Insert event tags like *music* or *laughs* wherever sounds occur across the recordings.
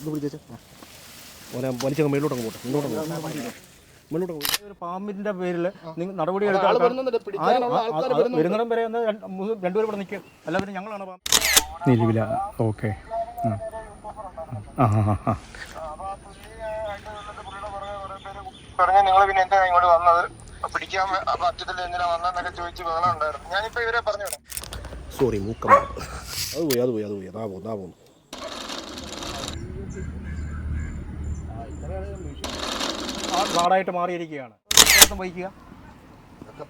ഇത് പിടിച്ചേ ഓനെ വലിച്ചങ്ങ് മേളിലോട്ടങ്ങ് പോട്ടെ മുന്നോട്ടങ്ങ് പോട്ടെ മുന്നോട്ടങ്ങ് ഒരു പാമ്പിന്റെ പേരിൽ നിങ്ങൾ നടപടി വരുന്നുണ്ട്. വരുന്നിടം വരെ ഒന്ന് രണ്ടുപേരും ഇവിടെ നിൽക്കും. എല്ലാവരും ഞങ്ങളാണ് പാമ്പ്. നിലവില ഓക്കെ. ആ. ആ ആ ആ പറഞ്ഞു നിങ്ങൾ പിന്നെ എന്താ ഇങ്ങോട്ട് വന്നത്? പിടിക്കാൻ പറ്റത്തില്ല എന്തിനാ വന്നതെന്നൊക്കെ ചോദിച്ച് ബഹളം ഉണ്ടായിരുന്നു. ഞാനിപ്പോ ഇവരെ പറഞ്ഞു വിടാം സോറി മൂക്കം അത് പോയി അത് പോയി അത് പോയി. അതാ പോകുന്നു അതാ പോകുന്നു നാടായിട്ട് മാറിയിരിക്കുകയാണ്. വഹിക്കുക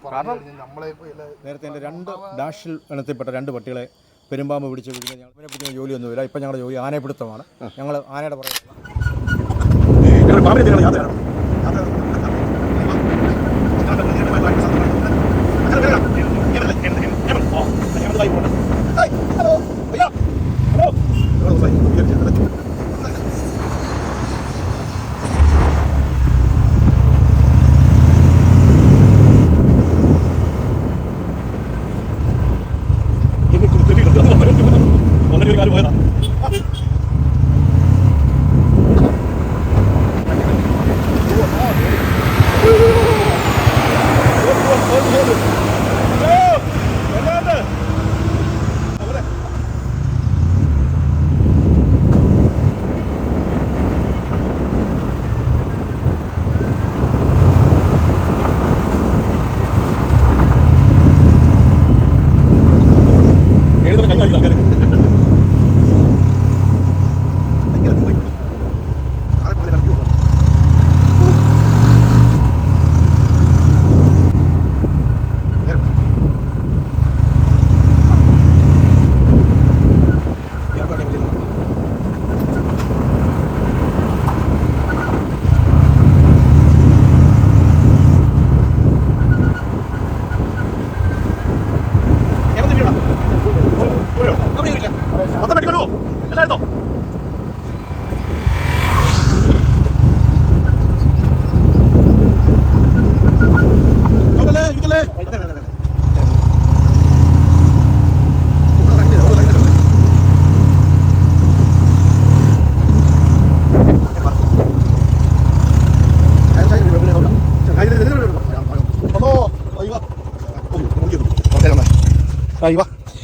കാരണം നമ്മളെ ഇപ്പൊ നേരത്തെ എന്റെ രണ്ട് ഡാഷിൽ ഇനത്തിൽപ്പെട്ട രണ്ട് പട്ടികളെ പെരുമ്പാമ്പ് പിടിച്ച് പിടിക്കുന്ന ഞങ്ങൾ ഇവരെ പിടിക്കുന്ന ജോലിയൊന്നുമില്ല ഇപ്പം ഞങ്ങളുടെ ജോലി ആനപ്പിടുത്തമാണ് ഞങ്ങൾ ആനയുടെ പുറകെ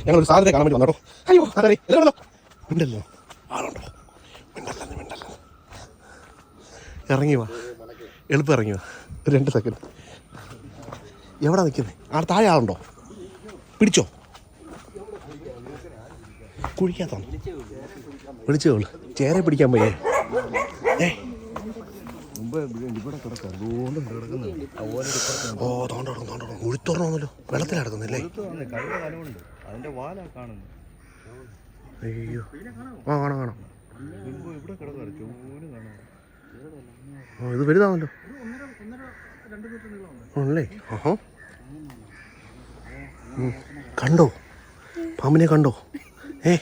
അയ്യോ ഞങ്ങളൊരു സാധനത്തെ കാണാൻ വേണ്ടി വന്നോ അയ്യോ അതെ എല്ലാം ഉണ്ടല്ലോ. ആളുണ്ടോ? മിണ്ടല്ല നീ മിണ്ടല്ല? ഇറങ്ങി വാ. എളുപ്പം ഇറങ്ങി വാ. ഒരു രണ്ട് സെക്കൻഡ് എവിടെ നിൽക്കുന്നത് ആൾ താഴെ ആളുണ്ടോ? പിടിച്ചോ? കുഴിക്കാത്താണ് വിളിച്ചോളൂ ചേരെ പിടിക്കാൻ പോയേ. ഏ. ഓ തോണ്ടോ തോണ്ടോ ഉഴുത്തുറന്നല്ലോ വെള്ളത്തിലടക്കുന്നില്ലേ അതിന്റെ വാല കാണുന്നു. അയ്യോ. ആ കാണാം കാണാം. ഇവിടെ കിടക്കുക ചോര് കാണാം. ആ ഇത് വലുതാണല്ലോ. ആണല്ലേ? ആഹാ. കണ്ടോ? പാമ്പിനെ കണ്ടോ? ഏ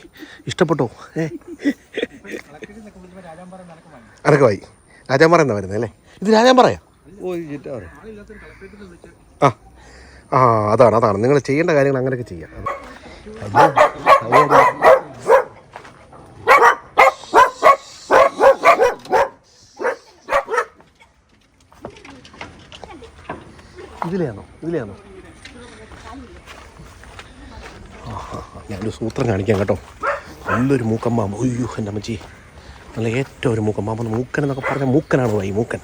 ഇഷ്ടപ്പെട്ടോ? ഏ. അടക്കമായി രാജാമ്പാറ എന്നാ വരുന്നത് അല്ലേ? ഇത് രാജാമ്പാറയാ? ഓ ആ. ആ അതാണ് അതാണ്. നിങ്ങൾ ചെയ്യേണ്ട കാര്യങ്ങൾ അങ്ങനെയൊക്കെ ചെയ്യാം. ഇതിലെയാണോ? ഇതിലെയാണോ? ഞാനൊരു സൂത്രം കാണിക്കാം കേട്ടോ. നല്ലൊരു മൂക്കമ്മാമ. അയ്യോ എന്റെ അമ്മച്ചി. നല്ല ഏറ്റവും ഒരു മൂക്കമ്മാമ. മൂക്കൻ എന്നൊക്കെ പറഞ്ഞാൽ മൂക്കനാണ് വൈ മൂക്കൻ.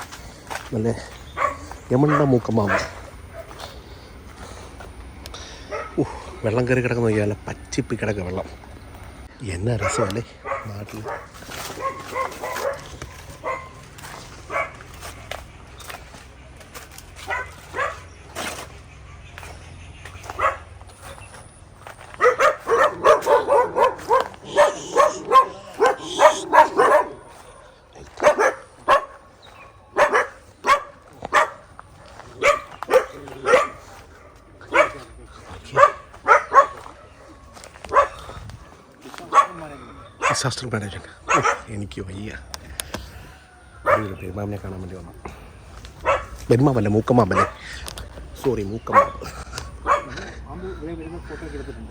നല്ല യമണ്ട മൂക്കൻ പാമ്പ് ഉഹ്, വെള്ളം കയറി കിടക്കുന്ന നോക്കിയാൽ പച്ചിപ്പി കിടക്കുക വെള്ളം. എന്നാ രസമല്ലേ? നാട്ടിൽ ഡിസാസ്റ്റർ മാനേജ്മെന്റ് എനിക്ക് വയ്യ. പെരുമാമിനെ കാണാൻ വേണ്ടി വന്നു. പെരുമാമല്ല? മൂക്കമ്മാമല്ലേ? സോറി മൂക്കമാമ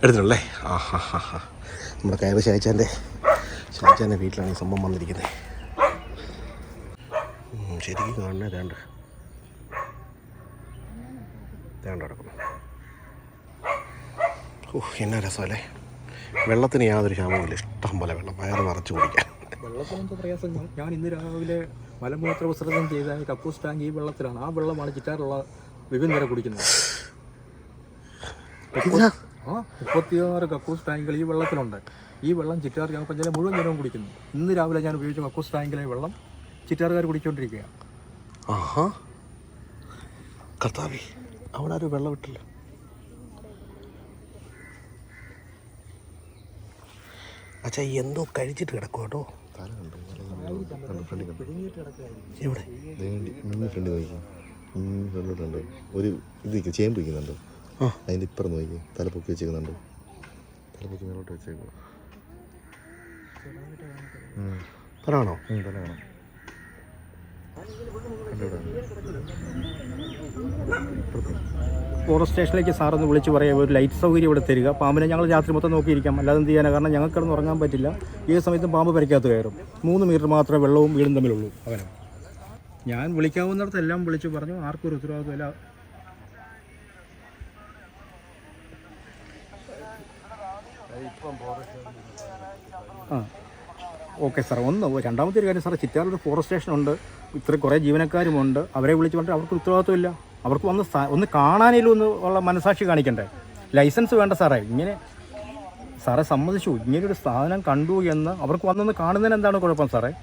എടുത്തിട്ടുള്ളേ ആ ഹാ ഹാ ഹാ നമ്മുടെ കയറ് ശായിച്ചാന്റെ ശായിച്ചാന്റെ വീട്ടിലാണ് ഈ സംഭവം വന്നിരിക്കുന്നത്. ശരിക്കും കാണണേ തേണ്ട തേണ്ട കിടക്കുന്നു ഓ എന്നാ രസമല്ലേ? വെള്ളത്തിന് യാതൊരു ക്ഷാമവുമില്ല ഇഷ്ടം പോലെ വെള്ളം വയറ് നിറച്ച് കുടിക്കാൻ. വെള്ളത്തിനെന്ത് പ്രയാസം? ഞാൻ- ഇന്ന് രാവിലെ മലമൂത്ര വിസർജനം ചെയ്ത കക്കൂസ് ടാങ്ക് ഈ വെള്ളത്തിലാണ്. ആ വെള്ളമാണ് ചിറ്റാറുള്ള വിപിൻ നേരം കുടിക്കുന്നത്. ആ മുപ്പത്തിയാറ് കക്കൂസ് ടാങ്കുകൾ ഈ വെള്ളത്തിലുണ്ട്. ഈ വെള്ളം ചിറ്റാർ ഗ്രാമപഞ്ചായത്ത് മുഴുവൻ ജനവും കുടിക്കുന്നു. ഇന്ന് രാവിലെ ഞാൻ ഉപയോഗിച്ച കക്കൂസ് ടാങ്കിലെ വെള്ളം ചിറ്റാറുകാർ കുടിച്ചുകൊണ്ടിരിക്കുകയാണ് ആഹാ. കർത്താവി അവിടെ ആരും വെള്ളം ഇട്ടില്ല. അച്ഛാ എന്തോ കഴിച്ചിട്ട് കിടക്കും കേട്ടോ. എവിടെ? ഫ്രണ്ട് നോക്കി ഒരു. അതിന്റെ ഇപ്പുറം നോക്കി തല പൊക്കി വെച്ചേക്കുന്നുണ്ട് തല പൊക്കി മേലോട്ട് വെച്ചേക്കുക പറയാണോ തല കാണാം ഫോറസ്റ്റ് സ്റ്റേഷനിലേക്ക് സാറൊന്ന് വിളിച്ച് പറയാം. ഒരു ലൈറ്റ് സൗകര്യം ഇവിടെ തരിക. പാമ്പിനെ ഞങ്ങൾ രാത്രി മൊത്തം നോക്കിയിരിക്കാം. അല്ലാതെ എന്ത് ചെയ്യാനാണ് കാരണം ഞങ്ങൾക്ക് കിടന്ന് ഉറങ്ങാൻ പറ്റില്ല. ഏത് സമയത്തും പാമ്പ് പരിക്കകത്ത് കയറും. മൂന്ന് മീറ്റർ മാത്രമേ വെള്ളവും വീടും തമ്മിലുള്ളൂ. അവന്. ഞാൻ വിളിക്കാവുന്നിടത്തെല്ലാം വിളിച്ച് പറഞ്ഞു. ആർക്കും ഒരു ഉത്തരവാദിത്വമില്ല ആ. ഓക്കെ സാർ ഒന്ന് രണ്ടാമത്തെ ഒരു കാര്യം സാർ ചിറ്റാറിൽ ഒരു ഫോറസ്റ്റ് സ്റ്റേഷൻ ഉണ്ട്. ഇത്ര കുറേ ജീവനക്കാരുമുണ്ട്. അവരെ വിളിച്ച് പറഞ്ഞിട്ട് അവർക്ക് ഉത്തരവാദിത്വമില്ല അവർക്ക് സ്ഥ- ഒന്ന് കാണാനേലും ഒന്ന് ഉള്ള മനസാക്ഷി കാണിക്കണ്ടേ? ലൈസൻസ് വേണ്ട സാറേ. ഇങ്ങനെ സാറെ സമ്മതിച്ചു. ഇങ്ങനെ ഒരു സാധനം കണ്ടു എന്ന് അവർക്ക് വന്നൊന്ന് കാണുന്നതിന് എന്താണ് കുഴപ്പം സാറേ?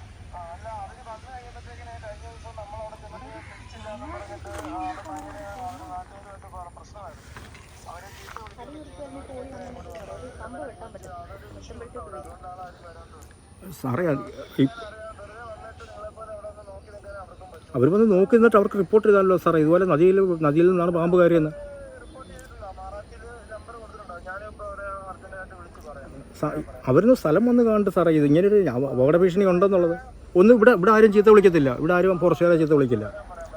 സാറേ അവർ വന്ന് നോക്കി നിന്നിട്ട് അവർക്ക് റിപ്പോർട്ട് ചെയ്താലോ സാറേ? ഇതുപോലെ നദിയിൽ നദിയിൽ നിന്നാണ് പാമ്പ് കയറിയെന്ന്. അവരൊന്ന് സ്ഥലം വന്ന് കാണിട്ട് സാറേ. ഇത് ഇങ്ങനൊരു അപകട ഭീഷണി ഉണ്ടെന്നുള്ളത്. ഒന്ന് ഇവിടെ ഇവിടെ ആരും ചീത്ത വിളിക്കത്തില്ല. ഇവിടെ ആരും ഫോറസ്റ്റുകാരെ ചീത്ത വിളിക്കില്ല.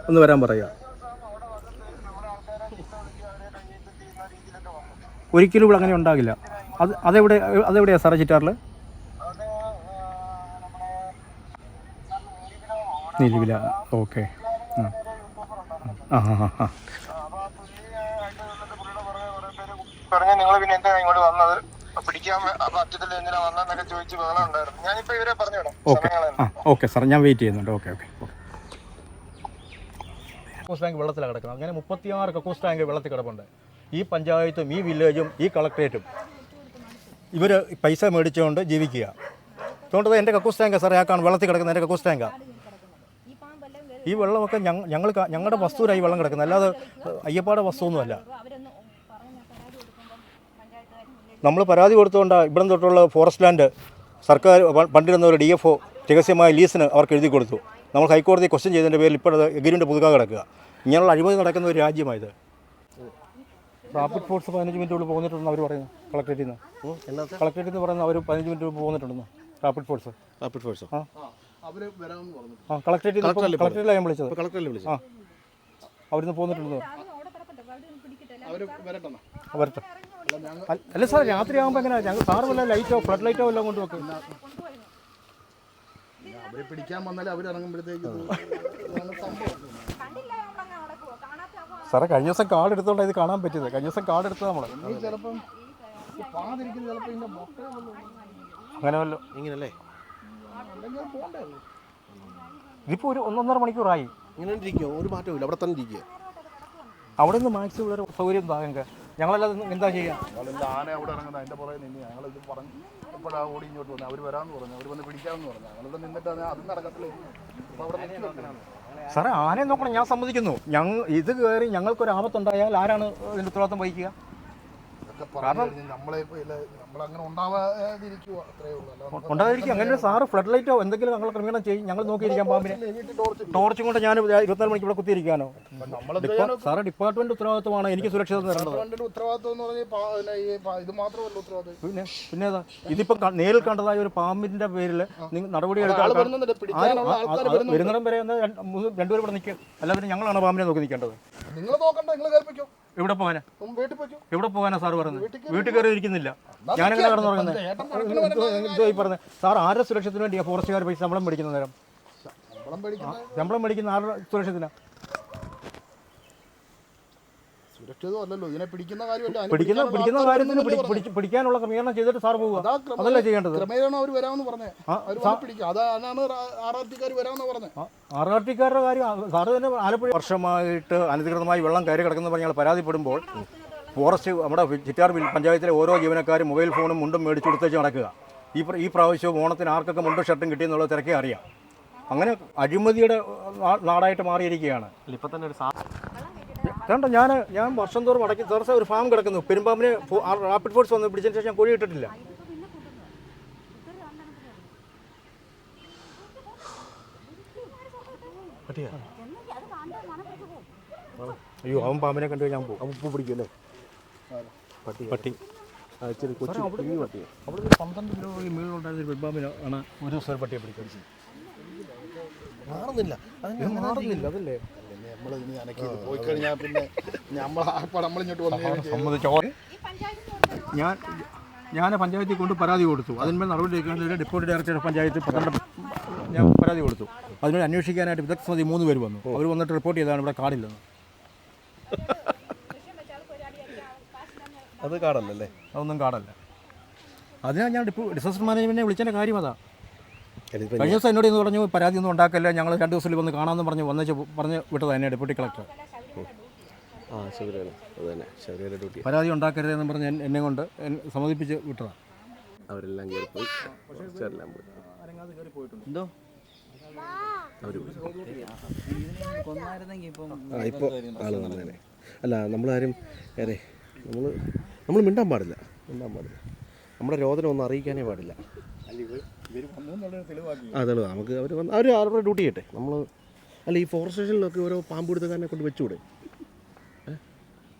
ഒന്ന് വരാൻ പറയുക ഒരിക്കലും ഇവിടെ അങ്ങനെ ഉണ്ടാകില്ല. അത് അതെവിടെ അതെവിടെയാണ് സാറേ ചിറ്റാറിൽ നിലവില. ഓക്കെ. ആ. ആ ആ ആ പറഞ്ഞ നിങ്ങൾ പിന്നെ എന്താ ഇങ്ങോട്ട് വന്നത്? പിടിക്കാൻ പറ്റത്തില്ല എന്തിനാ വന്നതെന്നൊക്കെ ചോദിച്ച് ബഹളം ഉണ്ടായിരുന്നു ഞാനിപ്പോ ഇവരെ ഓക്കെ. ഓക്കെ സാർ ഞാൻ വെയിറ്റ് ചെയ്യുന്നുണ്ട്. ഓക്കെ ഓക്കെ കക്കൂസ് ടാങ്ക് വെള്ളത്തിലാണ് കിടക്കുന്നത്. അങ്ങനെ മുപ്പത്തിയാറ് കക്കൂസ് ടാങ്ക് വെള്ളത്തിൽ കിടപ്പുണ്ട്. ഈ പഞ്ചായത്തും ഈ വില്ലേജും ഈ കളക്ട്രേറ്റും ഇവർ പൈസ മേടിച്ചുകൊണ്ട് ജീവിക്കുക. അതുകൊണ്ട് എന്റെ കക്കൂസ് ടാങ്കാണ് സാറേ. ആ കാണും വെള്ളത്തിൽ കിടക്കുന്ന എന്റെ കക്കൂസ് ടാങ്കാണ് ഈ വെള്ളമൊക്കെ ഞങ്ങൾ ഞങ്ങൾ ഞങ്ങളുടെ വസ്തുവിലായി വെള്ളം കിടക്കുന്നത്. അല്ലാതെ അയ്യപ്പാടെ വസ്തുവൊന്നുമല്ല. നമ്മൾ പരാതി കൊടുത്തുകൊണ്ടാണ് ഇവിടെ തൊട്ടുള്ള ഫോറസ്റ്റ് ലാൻഡ് സർക്കാർ പണ്ടിരുന്ന ഒരു ഡി എഫ് ഒ രഹസ്യമായ ലീസിന് അവർക്ക് എഴുതി കൊടുത്തു. നമ്മൾ ഹൈക്കോടതി ക്വസ്റ്റ്യൻ ചെയ്തതിന്റെ പേരിൽ ഇപ്പോഴത് എഗ്രിമെന്റ് പുതുക്കാൻ കിടക്കുക. ഇങ്ങനെയുള്ള അഴിമതി നടക്കുന്ന ഒരു രാജ്യമായത്. റാപ്പിഡ് ഫോഴ്സ് പതിനഞ്ച് മിനിറ്റ് ഉള്ളിൽ പോകുന്നിട്ടുണ്ടെന്ന് അവർ പറയുന്നു കളക്ടറേറ്റിൽ നിന്ന് കളക്ടറേറ്റിൽ നിന്ന് പറയുന്നത് അവർ പതിനഞ്ച് മിനിറ്റ് പോകുന്നിട്ടുണ്ടെന്ന് റാപ്പിഡ് ഫോഴ്സ് റാപ്പിഡ് ഫോഴ്സ് ആ. അവർ വരാമെന്ന് പറഞ്ഞു. ആ കളക്ടറേറ്റിൽ കളക്ടറേറ്റിലാണ് ഞാൻ വിളിച്ചത്. കളക്ടറല്ലേ വിളിച്ചു ആ. അവിടുന്ന് അവർ വരട്ടെ. അല്ല- അല്ല സാർ രാത്രി ആകുമ്പോൾ എങ്ങനെയാണ് ഞങ്ങൾ സാറ് വല്ല ലൈറ്റോ ഫ്ലഡ് ലൈറ്റോ എല്ലാം കൊണ്ട് വെക്കും. അവരെ പിടിക്കാൻ വന്നാലും അവർ ഇറങ്ങുമ്പോഴത്തേക്ക് ഇത് ഇതാണ് സംഭവം. സാറേ കഴിഞ്ഞ ദിവസം കാർഡ് എടുത്തോണ്ടാണ് ഇത് കാണാൻ പറ്റിയത്. കഴിഞ്ഞ ദിവസം കാർഡ് എടുത്തത് നമ്മൾ നീ ചിലപ്പം ഈ പാതിരിക്കുന്നത് ചിലപ്പോൾ ഇതിന്റെ മുട്ട അങ്ങനെ വല്ലോ ഇങ്ങനല്ലേ? അല്ലെങ്കിൽ ഇതിപ്പോൾ ഒരു ഒന്നൊന്നര മണിക്കൂറായി. ഇങ്ങനെ ഇരിക്കുമോ ഒരു മാറ്റവും അവിടെ തന്നെ ഇരിക്കുക അവിടെ നിന്ന് മാക്സിമം ഒരു സൗകര്യം താങ്കൾക്ക് ഞങ്ങളെല്ലാം എന്താ ചെയ്യുക ഞങ്ങളില്ല ആന അവിടെ ഇറങ്ങുന്നത് അതിന്റെ പുറകെ നിന്ന് ഞങ്ങൾ ഇത് പറഞ്ഞു എപ്പോഴാ ഓടി ഇങ്ങോട്ട് വന്നത് അവർ വരാമെന്ന് പറഞ്ഞു അവർ വന്ന് പിടിക്കാമെന്ന് പറഞ്ഞു. ഞങ്ങളിവിടെ നിന്നിട്ടാണ് അത് നടക്കത്തില്ല അപ്പോൾ അവിടെ സാറേ ആനയെ നോക്കണം ഞാൻ സമ്മതിക്കുന്നു. ഞങ്ങൾ ഇത് കയറി ഞങ്ങൾക്കൊരു ആപത്തുണ്ടായാൽ ആരാണ് ഇതിന്റെ ഉത്തരവാദിത്തം വഹിക്കുക? ഉണ്ടായിരിക്കും അങ്ങനെ സാറ് ഫ്ലഡ് ലൈറ്റോ എന്തെങ്കിലും ഞങ്ങൾ ക്രമീകരണം ചെയ്യും. ഞങ്ങൾ നോക്കിയിരിക്കാൻ പാമ്പിനെ. ടോർച്ച് കൊണ്ട് ഞാൻ ഇരുപത്തിനാല് മണിക്ക് ഇവിടെ കുത്തിയിരിക്കാനോ? സാറ് ഡിപ്പാ- സാറേ ഡിപ്പാർട്ട്മെന്റ് ഉത്തരവാദിത്വമാണ് എനിക്ക് സുരക്ഷിതം തരേണ്ടത്. പിന്നെ പിന്നെ ഇതിപ്പോ നേരിൽ കണ്ടതായ ഒരു പാമ്പിന്റെ പേരിൽ നടപടി വരുന്നിടം വരെ രണ്ടുപേരും ഇവിടെ നിൽക്കും അല്ലാതെ ഞങ്ങളാണ് പാമ്പിനെ നോക്കി നിൽക്കേണ്ടത്? നിങ്ങൾ നോക്കണ്ട നിങ്ങൾ കേൾപ്പിക്കോ. എവിടെ പോകാനാ? എവിടെ പോകാനാ സാർ പറയുന്നത് വീട്ടിൽ കയറി ഇരിക്കുന്നില്ല. ഞാനെങ്ങനെ കിടന്നുറങ്ങുന്നത് പറഞ്ഞത് സാർ ആരുടെ സുരക്ഷത്തിന് വേണ്ടിയാ ഫോറസ്റ്റുകാർ പൈസ ശമ്പളം മേടിക്കുന്ന നേരം? ശമ്പളം മേടിക്കുന്ന ആരുടെ സുരക്ഷത്തിലാണ് സുരക്ഷിതം അല്ലല്ലോ ഇതിനെ പിടിക്കുന്ന കാര്യമല്ല പിടിക്കുന്ന പിടിക്കാനുള്ള പിടിക്കുന്ന കാര്യത്തിന് പിടിക്കാനുള്ള ക്രമീകരണം ചെയ്തിട്ട് സാർ പോവുക. അതല്ല ചെയ്യേണ്ടത്? ആറാർട്ടിക്കാരുടെ അവർ വരാമെന്ന് പറഞ്ഞേ. ആ, അവർ സാ- വന്ന് പിടിക്കും. അതാണ് ആർ ആർ ടിക്കാർ വരാമെന്ന് പറഞ്ഞേ. ആർ ആർ ടിക്കാരുടെ കാര്യം സാർ സാറ് തന്നെ ആലപ്പുഴ വർഷമായിട്ട് അനധികൃതമായി വെള്ളം കയറി കിടക്കുന്ന പറഞ്ഞാൽ പരാതിപ്പെടുമ്പോൾ ഫോറസ്റ്റ് നമ്മുടെ ചിറ്റാർ പഞ്ചായത്തിലെ ഓരോ ജീവനക്കാരും മൊബൈൽ ഫോണും മുണ്ടും മേടിച്ചു കൊടുത്തേച്ച് നടക്കുക. ഈ ഈ പ്രാവശ്യവും ഓണത്തിന് ആർക്കൊക്കെ മുണ്ടും ഷർട്ടും കിട്ടിയെന്നുള്ളത് തിരക്കേ അറിയാം. അങ്ങനെ അഴിമതിയുടെ നാടായിട്ട് മാറിയിരിക്കുകയാണ്. ഇപ്പം തന്നെ ഒരു കണ്ടോ ഞാൻ ഞാൻ വർഷം തോറും അടക്കി ദിവസം ഒരു ഫാം കിടക്കുന്നു. പെരുമ്പാമ്പിന് റാപ്പിഡ് ഫോഴ്സ് വന്ന് പിടിച്ചതിന് ശേഷം ഞാൻ കോഴി ഇട്ടിട്ടില്ല. അയ്യോ അവൻ പാമ്പിനെ കണ്ടു ഞാൻ പോകും അവൻ ഉപ്പ് പിടിക്കുമല്ലേ പട്ടി. പട്ടി. ഇച്ചിരി കൊച്ചു കുഞ്ഞു അവിടെ ഒരു പന്ത്രണ്ട് കിലോ മുകളിലുണ്ടായിരുന്ന ഒരു പെരുമ്പാമ്പിന് ആണ് ഒരു ദിവസം പട്ടിയെ പിടിക്കുന്നത് മാറുന്നില്ല. മാറുന്നില്ല അതല്ലേ? നമ്മൾ ഇനി അനക്കിയത് പോയി കഴിഞ്ഞാൽ പിന്നെ നമ്മൾ നമ്മൾ ഇങ്ങോട്ട് സമ്മതിച്ചോ ഞാൻ ഞാൻ പഞ്ചായത്തിൽ കൊണ്ട് പരാതി കൊടുത്തു. അതിന്മേൽ നടപടി എടുക്കുന്നതിന് ഡെപ്യൂട്ടി ഡയറക്ടർ പഞ്ചായത്ത് പന്ത്രണ്ട് ഞാൻ പരാതി കൊടുത്തു. അതിനോട് അന്വേഷിക്കാനായിട്ട് വിദഗ്ധ സമിതി മൂന്ന് പേര് വന്നു. അവർ വന്നിട്ട് റിപ്പോർട്ട് ചെയ്താണ് ഇവിടെ കാടില്ലെന്ന്. അത് കാടല്ലേ അതൊന്നും കാടല്ല. അതിനാണ് ഞാൻ ഡിസാസ്റ്റർ മാനേജ്മെന്റിനെ വിളിച്ചതിന്റെ കാര്യം അതാ. കഴിഞ്ഞ ദിവസം എന്നോട് ഇന്ന് പറഞ്ഞു പരാതി ഒന്നും ഉണ്ടാക്കല്ല ഞങ്ങൾ രണ്ട് ദിവസത്തിൽ വന്ന് കാണാമെന്ന് പറഞ്ഞു വന്നേച്ച് പറഞ്ഞ് വിട്ടത് തന്നെ ഡെപ്യൂട്ടി കളക്ടർ. ആ ശബരിമല അത് തന്നെ. ശബരിമല ഡ്യൂട്ടി. പരാതി ഉണ്ടാക്കരുതെന്ന് പറഞ്ഞ് എൻ- എന്നെ കൊണ്ട് എൻ- സമ്മതിപ്പിച്ച് വിട്ടതാണ് അവരെല്ലാം കയറി പോയി കുറച്ചെല്ലാം പോയി. എന്തോ? അവർ കൊന്നായിരുന്നെങ്കിൽ ഇപ്പം ആ ഇപ്പോൾ ആൾ നല്ലതന്നെ അല്ല നമ്മളാരും ഏറെ നമ്മൾ നമ്മൾ മിണ്ടാൻ പാടില്ല. മിണ്ടാൻ പാടില്ല. നമ്മുടെ രോദനം ഒന്നും അറിയിക്കാനേ പാടില്ല. ആ തെളിവ്. നമുക്ക് അവർ വന്ന് അവർ അവരുടെ ഡ്യൂട്ടി ചെയ്യട്ടെ. നമ്മൾ അല്ല ഈ ഫോറസ്റ്റ് സ്റ്റേഷനിലൊക്കെ ഓരോ പാമ്പ് എടുത്തുകാരനെ കൊണ്ട് വെച്ചുകൂടെ?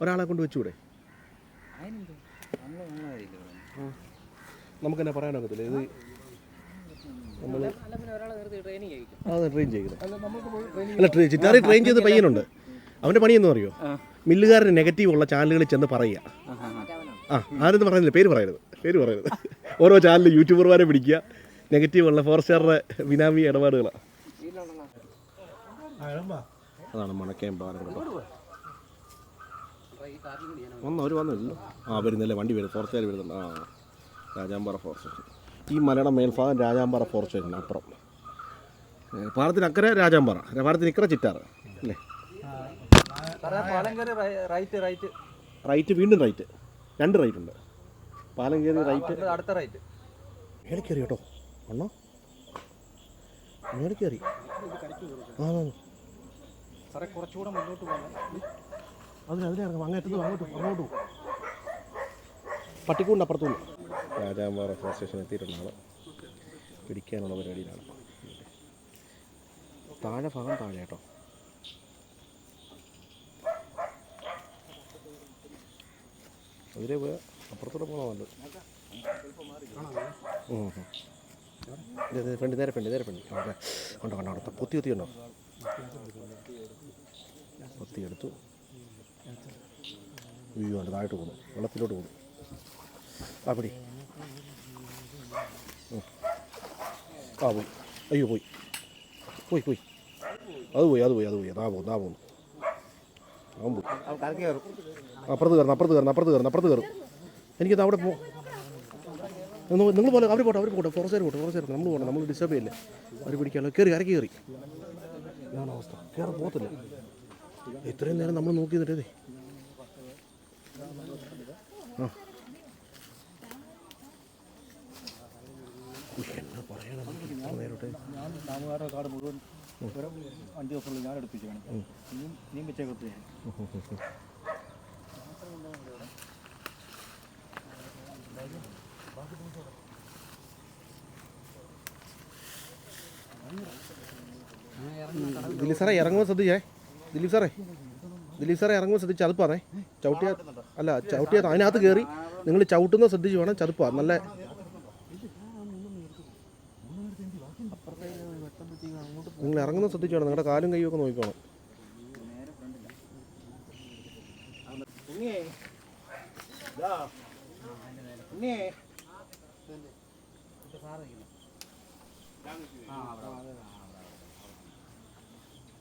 ഒരാളെ കൊണ്ട് വെച്ചുകൂടെ നമുക്ക് തന്നെ പറയാനൊക്കത്തില്ല. ഇത് നമ്മൾ അല്ല അത് ട്രെയിൻ ചെയ്യുന്നത് അല്ല ട്രെയിൻ ചിറ്റാറി ട്രെയിൻ ചെയ്ത് പയ്യനുണ്ട്. അവന്റെ പണിയെന്ന് അറിയോ? മില്ലുകാരന് നെഗറ്റീവ് ഉള്ള ചാനലുകളിൽ ചെന്ന് പറയുക. ആ ആരെന്ന് പറയുന്നില്ല. പേര് പറയരുത്. പേര് പറയരുത്. ഓരോ ചാനലിൽ യൂട്യൂബർമാരെ പിടിക്കുക. നെഗറ്റീവ് ഉള്ള ഫോറസ്റ്റുകാരുടെ ബിനാമി ഇടപാടുകളാണ് അതാണ് മണക്കയം പാലം കേട്ടോ വന്നോ അവർ വന്നില്ലല്ലോ ആ വരുന്നല്ലേ വണ്ടി വരും ഫോറസ്റ്റുകാർ വരുന്നുണ്ട്. ആ രാജാമ്പാറ ഫോറസ്റ്റ് സ്റ്റേഷൻ ഈ മലയുടെ മേൽഭാഗം രാജാമ്പാറ ഫോറസ്റ്റ് സ്റ്റേഷൻ അപ്പുറം. പാലത്തിനക്കരെ പാലത്തിന് അക്കരെ രാജാമ്പാറ. പാലത്തിന് ഇക്കരെ ചിറ്റാറ് അല്ലേ? റൈറ്റ് റൈറ്റ് റൈറ്റ് വീണ്ടും റൈറ്റ് രണ്ട് റൈറ്റ് ഉണ്ട്. പാലം കയറി റൈറ്റ് അടുത്ത റൈറ്റ് കേട്ടോ. അണ്ണോ? മേളിൽ കയറി ആ. സാറേ കുറച്ചുകൂടെ മുന്നോട്ട് പോകണം അതിന് അതിനെ ഇറങ്ങാം. അങ്ങേറ്റത്ത് അങ്ങോട്ട് അങ്ങോട്ട് പോകും പട്ടിക്കൂണ്ട് അപ്പുറത്തുണ്ട് രാജാമ്പാറ ഫോറസ്റ്റ് സ്റ്റേഷൻ എത്തിയിട്ടുണ്ടാണ് ആൾ. പിടിക്കാനുള്ള പരിപാടിയിലാണ്. താഴെ ഭാഗം താഴെ കേട്ടോ. അതിലേ പോയാൽ അപ്പുറത്തൂടെ പോകണോ നല്ലത് ഫ്രണ്ട് നേരെ ഫ്രണ്ട് നേരെ ഫ്രണ്ട്. അവിടെ കണ്ടോ കണ്ടോ അവിടെ പൊത്തി പൊത്തി ഉണ്ടോ പൊത്തി എടുത്തു. അയ്യോ ഉണ്ട് താഴോട്ട് പോകുന്നു. വെള്ളത്തിലോട്ട് പോകുന്നു. ആ പിടി. ആ പോയി. അയ്യോ പോയി. പോയി പോയി. അത് പോയി അത് പോയി അത് പോയി. അതാ പോകുന്നു ആ പോകുന്നു. അവൻ പോയി. അപ്പുറത്ത് കയറണം അപ്പുറത്ത് കയറണം അപ്പുറത്ത് കയറണം അപ്പുറത്ത് കയറും എനിക്കത് അവിടെ പോ നിങ്ങൾ പോലെ അവർ പോട്ടെ അവർ പോട്ടെ. ഫോറസ്റ്റുകാർ പോട്ടെ ഫോറസ്റ്റുകാർ നമ്മൾ പോകണം നമ്മൾ ഡിസ്റ്റർബ് ചെയ്യില്ലേ? അവർ പിടിക്കാമല്ലോ കയറി അരക്കി കയറി ഇതാണ് അവസ്ഥ. കയറി പോകത്തില്ല. ഇത്രയും നേരം നമ്മൾ നോക്കി നിന്നിട്ടേ ആ. ഉയ്യ്, എന്നാ പറയണം ഇത്ര നേരോട്ടെ? ഞാൻ മുഴുവൻ എടുപ്പിച്ചാണ് ഇനിയും ഇനിയും വെച്ചേക്കത്ത് സാറേ ഇറങ്ങുമ്പോൾ ശ്രദ്ധിച്ചേ ദിലീപ് സാറേ ദിലീപ് സാറേ ഇറങ്ങുമ്പോൾ ശ്രദ്ധിച്ച് ചതുപ്പാണേ. ചവിട്ടിയ അല്ല ചവിട്ടിയ അതിനകത്ത് കയറി നിങ്ങൾ ചവിട്ടുന്ന ശ്രദ്ധിച്ച് വേണം ചതുപ്പാ. നല്ല നിങ്ങൾ ഇറങ്ങുന്ന ശ്രദ്ധിച്ച് വേണം. നിങ്ങളുടെ കാലും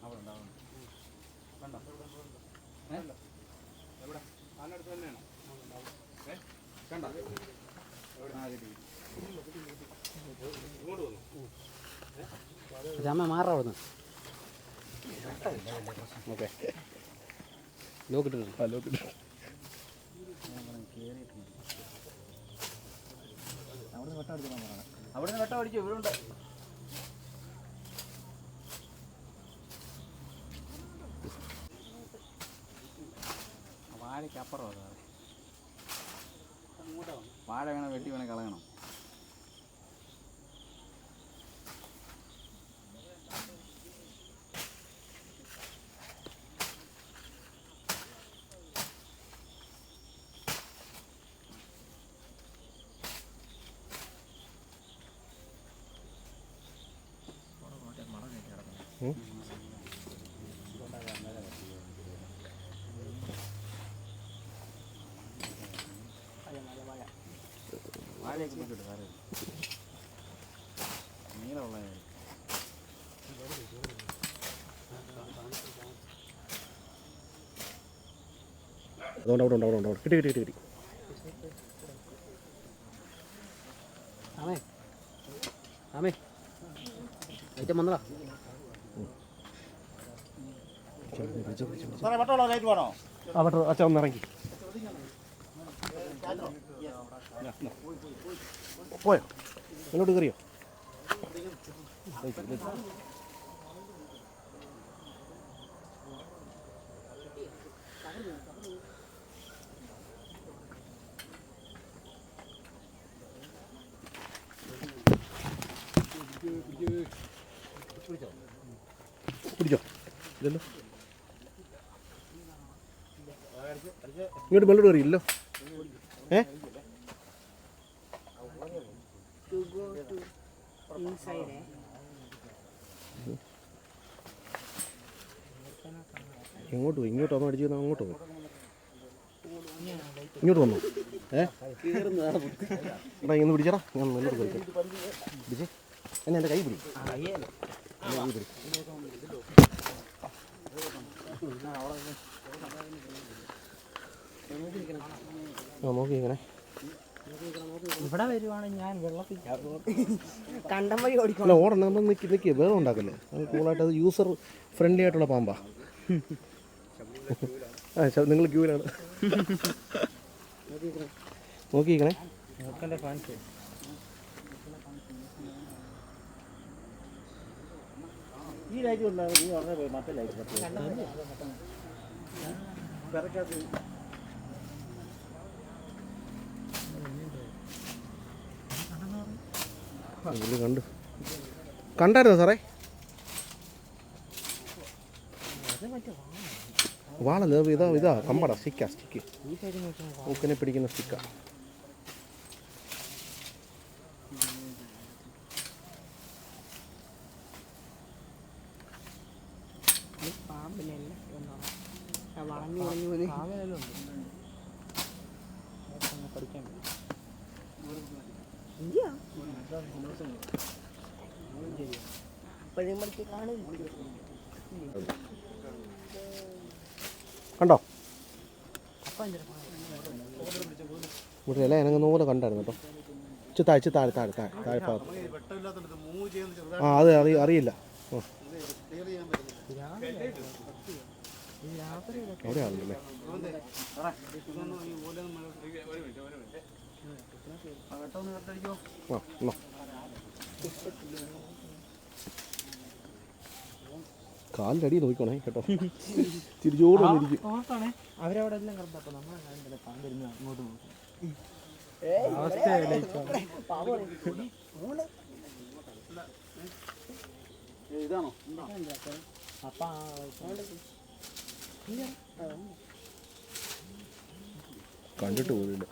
കൈയും ഒക്കെ നോക്കിക്കോണം രാമ മാറാ അവിടുന്ന് ഓക്കെ ലോക്കിട്ടുണ്ട് ഹലോ അവിടുന്ന് വെട്ടം അടിച്ചു ഇവരുണ്ട്. വാഴയ്ക്ക് അപ്പുറം വാഴ വേണം വെട്ടി വേണം കളയണം വാഴയൊക്കെ നീളമുള്ള അതുകൊണ്ട് അവിടെ ഉണ്ട് അവിടെ ഉണ്ട് അവിടെ കിട്ടി കിട്ടി കിട്ടി ആമേ ആമേ ഐറ്റം വന്നതാ. സാറേ വട്ടമുള്ള ലൈറ്റ് വേണോ? ആ പറ്റ അച്ഛൻ ഒന്ന് ഇറങ്ങി പോയോ? ഇങ്ങോട്ട് കയറിയോ? പിടിച്ചോ. ഇല്ലല്ലോ. ഇങ്ങോട്ട് വെള്ളം കയറിയില്ലല്ലോ. ഏ എങ്ങോട്ട് പോയി ഇങ്ങോട്ട് വന്നോ അടിച്ചു അങ്ങോട്ട് പോകും ഇങ്ങോട്ട് വന്നു. ഏ? എടാ ഇന്ന് പിടിച്ചടാ. ഞാൻ നല്ലത് പോയി പിടിച്ച്. എന്നെ എന്റെ കൈ പിടി. കൈ പിടി. ആ നോക്കി ഇങ്ങനെ. ഇവിടെ വരുവാണെങ്കിൽ ഞാൻ വെള്ളത്തിൽ. കണ്ടം വഴി ഓടണം നമ്മൾ നിൽക്കി നിൽക്കി വേറെ ഉണ്ടാക്കല്ലേ? അത് കൂളായിട്ട് അത് യൂസർ ഫ്രണ്ട്ലി ആയിട്ടുള്ള പാമ്പാ. ആ നിങ്ങൾ ക്യൂവിലാണ് നോക്കിക്കണേ ഈ ലൈറ്റ് ഉണ്ടാകും ഈ ഉടനെ പോയി മറ്റേ ലൈറ്റ് ഇതിൽ കണ്ടു. കണ്ടായിരുന്നോ സാറേ? വാളല്ല ഇതാ ഇതാ കമ്പട സ്റ്റിക്കാ സ്റ്റിക്ക് മൂക്കിനെ പിടിക്കുന്ന സ്റ്റിക്കാ അപ്പോഴേ കാണുന്നു കണ്ടോ? ഇവിടെ ഇല ഇനങ്ങുന്ന പോലെ കണ്ടായിരുന്നു കേട്ടോ. ഇച്ചിരി താഴെ താഴെ താഴെ താഴെ താഴെ ഭാഗത്ത്. ആ അത് അറി അറിയില്ല. ആ. അവിടെ ആണല്ലേ ആ എന്നാ കാലിന്റെ അടി നോക്കണേ കേട്ടോ തിരിച്ചോട് വന്നിരിക്കും. അവരവിടെ എല്ലാം നമ്മളെ അങ്ങോട്ട് നോക്കും. ഇതാണോ? അപ്പൊ കണ്ടിട്ട് പോലില്ല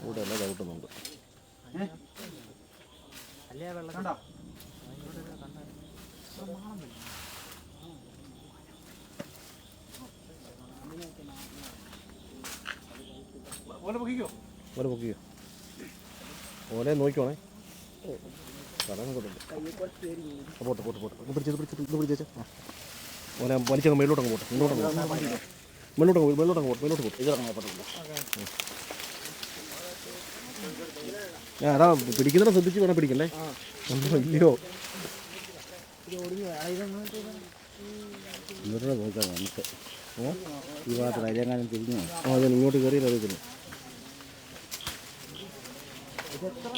ഇവിടെ എല്ലാം ചവിട്ടുന്നുണ്ട് അല്ലേ വെള്ളം കണ്ടോ ഓനെ പൊക്കിയോ ഓനെ നോക്കിക്കോണേ പറയാൻ കൊണ്ടുണ്ട് പോട്ടെ പോട്ടെ പോട്ടെ പിടിച്ചത് പിടിച്ചത് ഒന്ന് പിടിച്ചേ ഓനെ വലിച്ചങ്ങ് മേലോട്ടങ്ങ് പോട്ടെ. മുന്നോട്ടങ്ങ് പോട്ടെ മേലോട്ടങ്ങ് പോയി മേലോട്ടങ്ങ് പോട്ടെ മേലോട്ട് പോട്ടെ ഞാൻ അതാ പിടിക്കുന്നതിനെ ശ്രദ്ധിച്ച് വേണം പിടിക്കല്ലേ ഒന്നും ഇല്ലയോ ഇവരുടെ നോക്കാം നമുക്ക്. ഈ ഭാഗത്ത് വരെങ്ങാനും തിരിഞ്ഞു? ആ അതെ ഇങ്ങോട്ട് കയറി അറിയത്തില്ല. ഇതെത്ര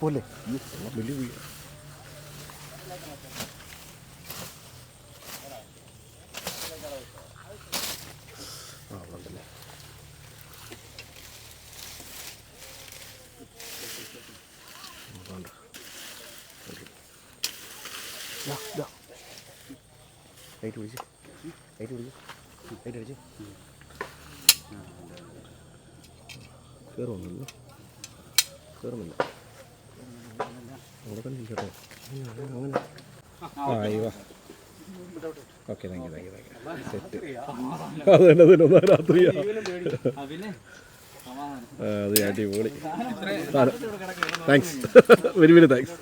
പോലെ വലിയ വീ- ആ അവിടെ ഉണ്ടല്ലേ അതുകൊണ്ട്. ദാ, ദാ. ലൈറ്റ് പിടിച്ച് ലൈറ്റ് പിടിച്ച് ലൈറ്റ് അടിച്ച് കയറുന്നില്ല കയറുന്നില്ല അവിടെ തന്നെ ഇരിക്കട്ടെ അങ്ങനെ അങ്ങനെ ആ അയ്യോ okay thank you thank you thank you set അത് തന്നെ അത് തന്നെ ഒന്നാം രാത്രിയാ. ആ, അത് അടിപൊളി. താങ്ക്സ് വെരി വെരി താങ്ക്സ്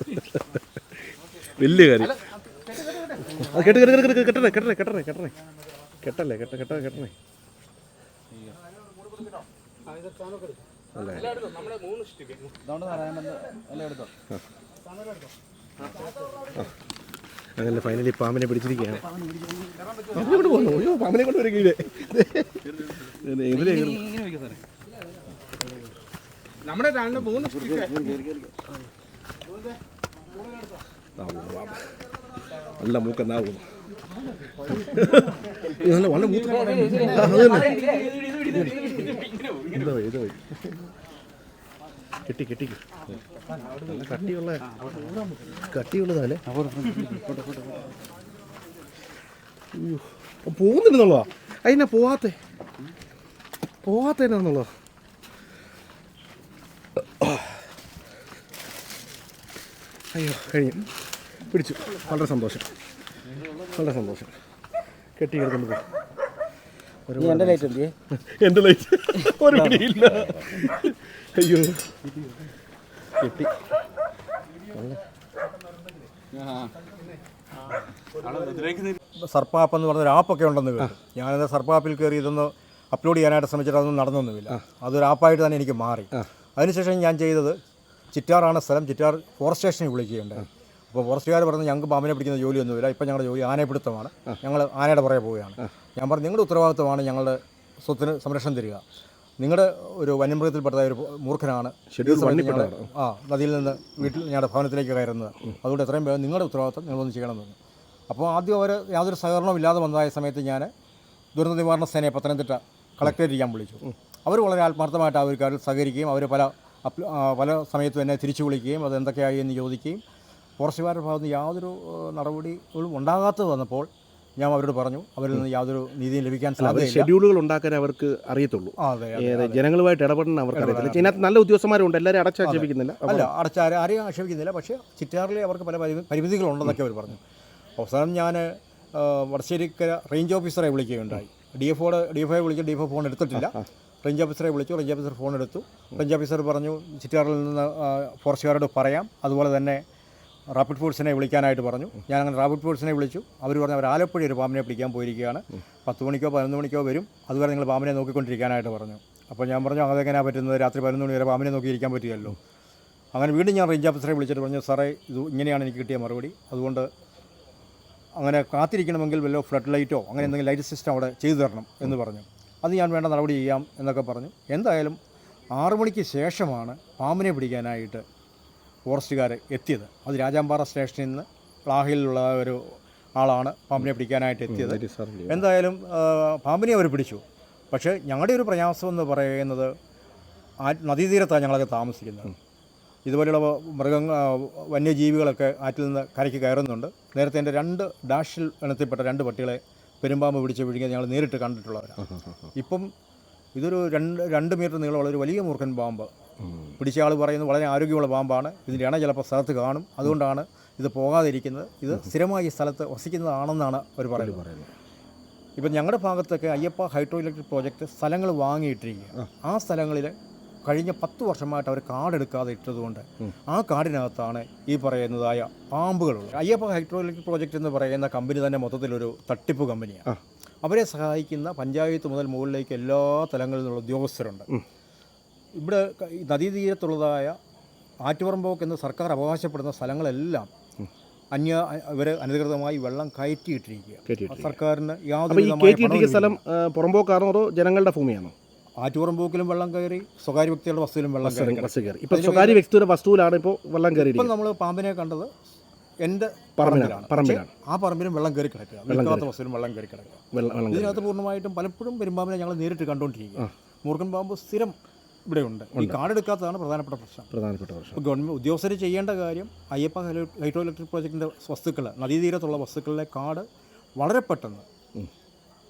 വലിയ കാര്യം. അത് കെട്ട് കെട്ട് കെട്ട് കെട്ടണേ കെട്ടണേ കെട്ടണേ കെട്ടണേ. കെട്ടല്ലേ കെട്ട കെട്ട കെട്ടണേ. അല്ലേ? അങ്ങനെ ഫൈനലി പാമ്പിനെ പിടിച്ചിരിക്കുകയാണ്. പാമ്പിനെ കൊണ്ട് പോകുന്നു അയ്യോ പാമ്പിനെ കൊണ്ട് വരികയില്ലേ? ഇതിലേ നമ്മുടെ രണ്ട് മൂന്ന് നല്ല മൂക്കെന്നാവും ഇത് നല്ല വളരെ മൂത്ത ഇതാ വഴി, ഇതാ വഴി. കെട്ടി കെട്ടി നല്ല കട്ടിയുള്ള അപ്പൊ പോകുന്നില്ലെന്നുള്ളതാ. അതിനെ പോവാത്തെ. പോവാത്ത എന്നാന്നുള്ളതാ അയ്യോ കഴിയും പിടിച്ചു. വളരെ സന്തോഷം. വളരെ സന്തോഷം. കെട്ടി കിടക്കുന്നു പോയി എന്റെ ലൈറ്റ് എന്തിയേ? എന്റെ ലൈറ്റ് ഒരു പിടിയില്ല. അയ്യോ. കെട്ടി. സർപ്പാപ്പ് എന്ന് പറഞ്ഞൊരു ആപ്പൊക്കെ ഉണ്ടെന്ന് കേട്ടു. ഞാനത് സർപ്പാപ്പിൽ കയറി ഇതൊന്ന് അപ്ലോഡ് ചെയ്യാനായിട്ട് ശ്രമിച്ചിട്ട് അതൊന്നും നടന്നൊന്നുമില്ല. അതൊരു ആപ്പായിട്ട് തന്നെ എനിക്ക് മാറി. അതിനുശേഷം ഞാൻ ചെയ്തത് ചിറ്റാറാണ് സ്ഥലം. ചിറ്റാർ ഫോറസ്റ്റ് സ്റ്റേഷനിൽ വിളിക്കുകയുണ്ടായി. അപ്പോൾ ഫോറസ്റ്റുകാർ പറഞ്ഞു ഞങ്ങൾക്ക് പാമ്പിനെ പിടിക്കുന്ന ജോലിയൊന്നുമില്ല. ഇപ്പം ഞങ്ങളുടെ ജോലി ആനയപ്പിടുത്തമാണ് ഞങ്ങൾ ആനയുടെ പുറകെ പോവുകയാണ്. ഞാൻ പറഞ്ഞു നിങ്ങളുടെ ഉത്തരവാദിത്വമാണ് ഞങ്ങളുടെ സ്വത്തിന് സംരക്ഷണം തരിക. നിങ്ങളുടെ ഒരു വന്യമൃഗത്തിൽപ്പെട്ട ഒരു മൂർഖനാണ്. ആ നദിയിൽ നിന്ന് വീട്ടിൽ ഞങ്ങളുടെ ഭവനത്തിലേക്ക് കയറുന്നത്. അതുകൊണ്ട് എത്രയും വേഗം നിങ്ങളുടെ ഉത്തരവാദിത്വം നിങ്ങളൊന്ന് ചെയ്യണമെന്ന്. അപ്പോൾ ആദ്യം അവർ യാതൊരു സഹകരണവും ഇല്ലാതെ വന്നതായ സമയത്ത് ഞാൻ ദുരന്ത നിവാരണ സേനയെ പത്തനംതിട്ട കളക്ടറേറ്റ് ചെയ്യാൻ വിളിച്ചു. അവർ വളരെ ആത്മാർത്ഥമായിട്ട് ആ ഒരു കാര്യത്തിൽ സഹകരിക്കുകയും അവർ പല പല സമയത്തും എന്നെ തിരിച്ചു വിളിക്കുകയും അത് എന്തൊക്കെയായി എന്ന് ചോദിക്കുകയും ഫോറസ്റ്റുകാരുടെ ഭാഗത്ത് നിന്ന് യാതൊരു നടപടികളും ഉണ്ടാകാത്തത് വന്നപ്പോൾ ഞാൻ അവരോട് പറഞ്ഞു അവരിൽ നിന്ന് യാതൊരു നീതിയും ലഭിക്കാൻ സാധിക്കും ഷെഡ്യൂളുകൾ ഉണ്ടാക്കാൻ അവർക്ക് അറിയത്തുള്ളൂ. ജനങ്ങളുമായിട്ട് ഇടപെടണം അവർക്ക് അറിയത്തില്ല. ഇതിനകത്ത് നല്ല ഉദ്യോഗസ്ഥന്മാരുണ്ട് എല്ലാവരും അടച്ചാക്ഷേപിക്കുന്നില്ല അല്ല അടച്ച ആരെയും ആക്ഷേപിക്കുന്നില്ല. പക്ഷേ ചിറ്റാറിലെ അവർക്ക് പല പരിമി- പരിമിതികളുണ്ടെന്നൊക്കെ അവർ പറഞ്ഞു. അവസാനം ഞാൻ വടശ്ശേരിക്കര റേഞ്ച് ഓഫീസറെ വിളിക്കുകയുണ്ടായി. ഡി എഫ് ഒയുടെ ഡി എഫ് ഐ വിളിച്ചു ഡി എഫ് ഫോൺ എടുത്തിട്ടില്ല. റേഞ്ച് ഓഫീസറെ വിളിച്ചു റേഞ്ച് ഓഫീസർ ഫോൺ എടുത്തു. റേഞ്ച് ഓഫീസർ പറഞ്ഞു ചിറ്റാറിൽ നിന്ന് ഫോറസ്റ്റ് ഫോറസ്റ്റുകാരോട് പറയാം. അതുപോലെ തന്നെ റാപ്പിഡ് ഫോഴ്സിനെ വിളിക്കാനായിട്ട് പറഞ്ഞു. ഞാൻ അങ്ങനെ റാപ്പിഡ് ഫോഴ്സിനെ വിളിച്ചു. അവർ പറഞ്ഞു അവർ ആലപ്പുഴ ഒരു പാമ്പിനെ പിടിക്കാൻ പോയിരിക്കുകയാണ്. പത്ത് മണിക്കോ പതിനൊന്ന് മണിക്കോ വരും. അതുവരെ നിങ്ങൾ പാമ്പിനെ നോക്കിക്കൊണ്ടിരിക്കാനായിട്ട് പറഞ്ഞു. അപ്പോൾ ഞാൻ പറഞ്ഞു അതെങ്ങനെയാണ് പറ്റുന്നത്? രാത്രി പതിനൊന്ന് മണി വരെ പാമ്പിനെ നോക്കിയിരിക്കാൻ പറ്റുകയല്ലോ. അങ്ങനെ വീണ്ടും ഞാൻ റേഞ്ച് ഓഫീസറെ വിളിച്ചിട്ട് പറഞ്ഞു സാറേ ഇത് ഇങ്ങനെയാണ് എനിക്ക് കിട്ടിയ മറുപടി. അതുകൊണ്ട് അങ്ങനെ കാത്തിരിക്കണമെങ്കിൽ വല്ല ഫ്ലഡ് ലൈറ്റോ അങ്ങനെ എന്തെങ്കിലും ലൈറ്റ് സിസ്റ്റം അവിടെ ചെയ്തു തരണം എന്ന് പറഞ്ഞു. അത് ഞാൻ വേണ്ട നടപടി ചെയ്യാം എന്നൊക്കെ പറഞ്ഞു. എന്തായാലും ആറു മണിക്ക് ശേഷമാണ് പാമ്പിനെ പിടിക്കാനായിട്ട് ഫോറസ്റ്റുകാർ എത്തിയത്. അത് രാജാമ്പാറ സ്റ്റേഷനിൽ നിന്ന് പ്ലാഹിലുള്ള ഒരു ആളാണ് പാമ്പിനെ പിടിക്കാനായിട്ട് എത്തിയത്. എന്തായാലും പാമ്പിനെ അവർ പിടിച്ചു. പക്ഷേ ഞങ്ങളുടെ ഒരു പ്രയാസം എന്ന് പറയുന്നത് ആ നദീതീരത്താണ് ഞങ്ങളൊക്കെ താമസിക്കുന്നത്. ഇതുപോലെയുള്ള മൃഗങ്ങൾ വന്യജീവികളൊക്കെ ആറ്റിൽ നിന്ന് കരയ്ക്ക് കയറുന്നുണ്ട്. നേരത്തെ എന്റെ രണ്ട് ഡാഷിൽ ഇനത്തിൽപ്പെട്ട രണ്ട് പട്ടികളെ പെരുമ്പാമ്പ് പിടിച്ച് വിഴുങ്ങിയത് ഞങ്ങൾ നേരിട്ട് കണ്ടിട്ടുള്ളവരാണ്. ഇപ്പം ഇതൊരു രണ്ട് രണ്ട് മീറ്റർ നീളമുള്ള ഒരു വലിയ മൂർഖൻ പാമ്പ് പിടിച്ച ആൾ പറയുന്നത് വളരെ ആരോഗ്യമുള്ള പാമ്പാണ്. ഇതിന്റെ ഇണ ചിലപ്പോൾ സ്ഥലത്ത് കാണും. അതുകൊണ്ടാണ് ഇത് പോകാതിരിക്കുന്നത്. ഇത് സ്ഥിരമായി ഈ സ്ഥലത്ത് വസിക്കുന്നതാണെന്നാണ് അവർ പറയുന്നത്. ഇപ്പം ഞങ്ങളുടെ ഭാഗത്തൊക്കെ അയ്യപ്പ ഹൈഡ്രോ ഇലക്ട്രിക് പ്രോജക്റ്റ് സ്ഥലങ്ങൾ വാങ്ങിയിട്ടിരിക്കുക ആ. സ്ഥലങ്ങളിൽ കഴിഞ്ഞ പത്ത് വർഷമായിട്ട് അവർ കാടെടുക്കാതെ ഇട്ടതുകൊണ്ട് ആ കാടിനകത്താണ് ഈ പറയുന്നതായ പാമ്പുകളുള്ളത്. അയ്യപ്പ ഹൈഡ്രോ ഇലക്ട്രിക് പ്രോജക്റ്റ് എന്ന് പറയുന്ന കമ്പനി തന്നെ മൊത്തത്തിലൊരു തട്ടിപ്പ് കമ്പനിയാണ്. അവരെ സഹായിക്കുന്ന പഞ്ചായത്ത് മുതൽ മുകളിലേക്ക് എല്ലാ തലങ്ങളിൽ നിന്നുള്ള ഉദ്യോഗസ്ഥരുണ്ട്. ഇവിടെ നദീതീരത്തുള്ളതായ ആറ്റുപറമ്പോക്ക് എന്ന് സർക്കാർ അവകാശപ്പെടുന്ന സ്ഥലങ്ങളെല്ലാം അന്യ ഇവർ അനധികൃതമായി വെള്ളം കയറ്റിയിട്ടിരിക്കുക. സർക്കാരിന് യാതൊരു സ്ഥലം പുറമ്പോക്കാണോ അതോ ജനങ്ങളുടെ ഭൂമിയാണോ? ആറ്റുപുറമ്പോക്കിലും വെള്ളം കയറി സ്വകാര്യ വ്യക്തികളുടെ വസ്തുവിലും വെള്ളം കയറി. ഇപ്പോൾ സ്വകാര്യ വ്യക്തിയുടെ വസ്തുവിലാണ് ഇപ്പോൾ വെള്ളം കയറി ഇപ്പം നമ്മൾ പാമ്പിനെ കണ്ടത് എന്റെ പറമ്പിലാണ്. ആ പറമ്പിലും വെള്ളം കയറി കിടക്കുക. വസ്തുവിലും വെള്ളം കയറി കിടക്കുക. ഇതിനകത്ത് പൂർണമായിട്ടും പലപ്പോഴും പെരുമ്പാമ്പിനെ ഞങ്ങൾ നേരിട്ട് കണ്ടുകൊണ്ടിരിക്കുക മൂർഖൻ പാമ്പ് സ്ഥിരം ഇവിടെയുണ്ട്. ഈ കാർഡ് എടുക്കാത്തതാണ് പ്രധാനപ്പെട്ട പ്രശ്നം. പ്രധാനപ്പെട്ട പ്രശ്നം. ഗവൺമെന്റ് ഗവൺമെന്റ് ഉദ്യോഗസ്ഥർ ചെയ്യേണ്ട കാര്യം അയ്യപ്പ ഹൈഡ്രോ ഇലക്ട്രിക് പ്രോജക്റ്റിന്റെ വസ്തുക്കൾ നദീതീരത്തുള്ള വസ്തുക്കളിലെ കാർഡ് വളരെ പെട്ടെന്ന്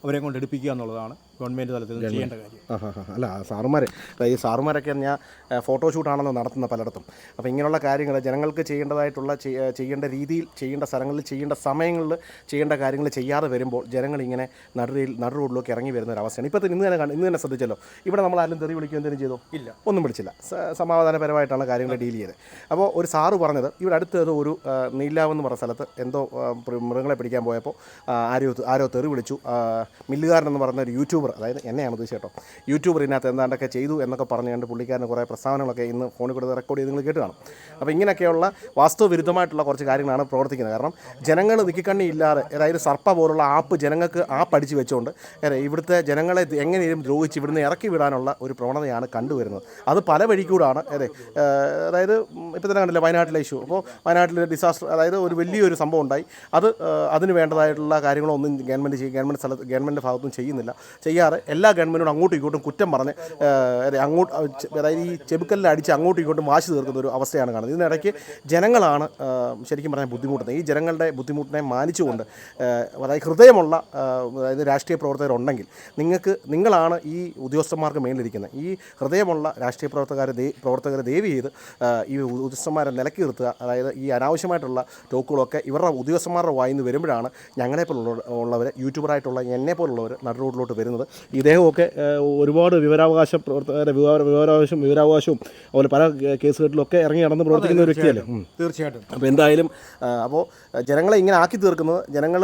അവരെ കൊണ്ട് എടുപ്പിക്കുക എന്നുള്ളതാണ്. ഗവൺമെന്റ് തലത്തിൽ ചെയ്യേണ്ട കാര്യം. അല്ല സാറുമാർ ഈ സാറുമാരൊക്കെ ഞാൻ ഫോട്ടോഷൂട്ടാണല്ലോ നടത്തുന്ന പലയിടത്തും. അപ്പോൾ ഇങ്ങനെയുള്ള കാര്യങ്ങൾ ജനങ്ങൾക്ക് ചെയ്യേണ്ടതായിട്ടുള്ള ചെയ്യ- ചെയ്യേണ്ട രീതിയിൽ ചെയ്യേണ്ട സ്ഥലങ്ങളിൽ ചെയ്യേണ്ട സമയങ്ങളിൽ ചെയ്യേണ്ട കാര്യങ്ങൾ ചെയ്യാതെ വരുമ്പോൾ ജനങ്ങൾ ഇങ്ങനെ നടുറിയിൽ നടു റോഡിലേക്ക് ഇറങ്ങി വരുന്ന ഒരു അവസ്ഥയാണ്. ഇപ്പോൾ ഇന്ന് തന്നെ ഇന്ന് തന്നെ ശ്രദ്ധിച്ചല്ലോ. ഇവിടെ നമ്മൾ ആരും തെറി വിളിക്കുകയോ എന്തെങ്കിലും ചെയ്തോ? ഇല്ല. ഒന്നും വിളിച്ചില്ല. സമാധാനപരമായിട്ടാണ് കാര്യങ്ങൾ ഡീൽ ചെയ്തത്. അപ്പോൾ ഒരു സാറ് പറഞ്ഞത് ഇവിടെ അടുത്ത് ഏതോ ഒരു നീലാവെന്ന് പറഞ്ഞ സ്ഥലത്ത് എന്തോ മൃഗങ്ങളെ പിടിക്കാൻ പോയപ്പോൾ ആരോ ആരോ തെറി വിളിച്ചു. മില്ലുകാരൻ എന്ന് പറഞ്ഞ ഒരു യൂട്യൂബർ അതായത് എന്നെയാണ് ഉദ്ദേശിച്ചത് കേട്ടോ. യൂട്യൂബർ ഇതിനകത്ത് എന്താണ്ടൊക്കെ ചെയ്തു എന്നൊക്കെ പറഞ്ഞുകൊണ്ട് പുള്ളിക്കാരന് കുറേ പ്രസ്താവനകളൊക്കെ ഇന്ന് ഫോണിൽ കൂടെ റെക്കോർഡ് ചെയ്ത് നിങ്ങൾ കേട്ട് കാണും അപ്പോൾ ഇങ്ങനെയൊക്കെയുള്ള വാസ്തുവിരുദ്ധമായിട്ടുള്ള കുറച്ച് കാര്യങ്ങളാണ് പ്രവർത്തിക്കുന്നത്. കാരണം ജനങ്ങൾ നിക്കിക്കണ്ണി ഇല്ലാതെ അതായത് സർപ്പ പോലുള്ള ആപ്പ് ജനങ്ങൾക്ക് ആപ്പ് അടിച്ച് വെച്ചുകൊണ്ട് ഇവിടുത്തെ ജനങ്ങളെ എങ്ങനെയും ദ്രോഹിച്ച് ഇവിടുന്ന് ഇറക്കി വിടാനുള്ള ഒരു പ്രവണതയാണ് കണ്ടുവരുന്നത്. അത് പല വഴിക്കൂടാണ് അതെ അതായത് ഇപ്പോൾ തന്നെ കണ്ടില്ല വയനാട്ടിലെ ഇഷ്യൂ അപ്പോൾ വയനാട്ടിലെ ഡിസാസ്റ്റർ അതായത് ഒരു വലിയൊരു സംഭവം ഉണ്ടായി. അത് അതിന് വേണ്ടതായിട്ടുള്ള കാര്യങ്ങളൊന്നും ഗവൺമെന്റ് ചെയ്യും ഗവൺമെന്റ് സ്ഥലത്ത് ഗവൺമെന്റ് ഭാഗത്തും ചെയ്യുന്നില്ല. ചെയ്യാറ്. എല്ലാ ഗവൺമെന്റിനോടും അങ്ങോട്ടും ഇങ്ങോട്ടും കുറ്റം പറഞ്ഞ് അങ്ങോട്ട് അതായത് ഈ ചെബുക്കല്ലിൽ അടിച്ച് അങ്ങോട്ടും ഇങ്ങോട്ടും വാശി തീർക്കുന്ന ഒരു അവസ്ഥയാണ് കാണുന്നത്. ഇതിനിടയ്ക്ക് ജനങ്ങളാണ് ശരിക്കും പറഞ്ഞാൽ ബുദ്ധിമുട്ടുന്നത്. ഈ ജനങ്ങളുടെ ബുദ്ധിമുട്ടിനെ മാനിച്ചുകൊണ്ട് അതായത് ഹൃദയമുള്ള അതായത് രാഷ്ട്രീയ പ്രവർത്തകരുണ്ടെങ്കിൽ നിങ്ങൾക്ക് നിങ്ങളാണ് ഈ ഉദ്യോഗസ്ഥന്മാർക്ക് മേലിരിക്കുന്നത്. ഈ ഹൃദയമുള്ള രാഷ്ട്രീയ പ്രവർത്തകരെ പ്രവർത്തകരെ ദയവ് ചെയ്ത് ഈ ഉദ്യോഗസ്ഥന്മാരെ നിലക്കി നിർത്തുക അതായത് ഈ അനാവശ്യമായിട്ടുള്ള ടോക്കുകളൊക്കെ ഇവരുടെ ഉദ്യോഗസ്ഥന്മാരുടെ വായിന്ന് വരുമ്പോഴാണ് ഞങ്ങളെ പോലുള്ള ഉള്ളവർ യൂട്യൂബറായിട്ടുള്ള എന്നെ പോലുള്ളവർ നടുറോഡിലോട്ട് വരുന്നത്. ഇദ്ദേഹമൊക്കെ ഒരുപാട് വിവരാവകാശ പ്രവർത്തകരെ വിവരാവകാശവും വിവരാവകാശം വിവരാവകാശവും അതുപോലെ പല കേസുകളിലൊക്കെ ഇറങ്ങി നടന്ന് പ്രവർത്തിക്കുന്ന ഒരു വ്യക്തിയല്ലേ. തീർച്ചയായിട്ടും അപ്പോൾ എന്തായാലും അപ്പോൾ ജനങ്ങളെ ഇങ്ങനെ ആക്കി തീർക്കുന്നത് ജനങ്ങൾ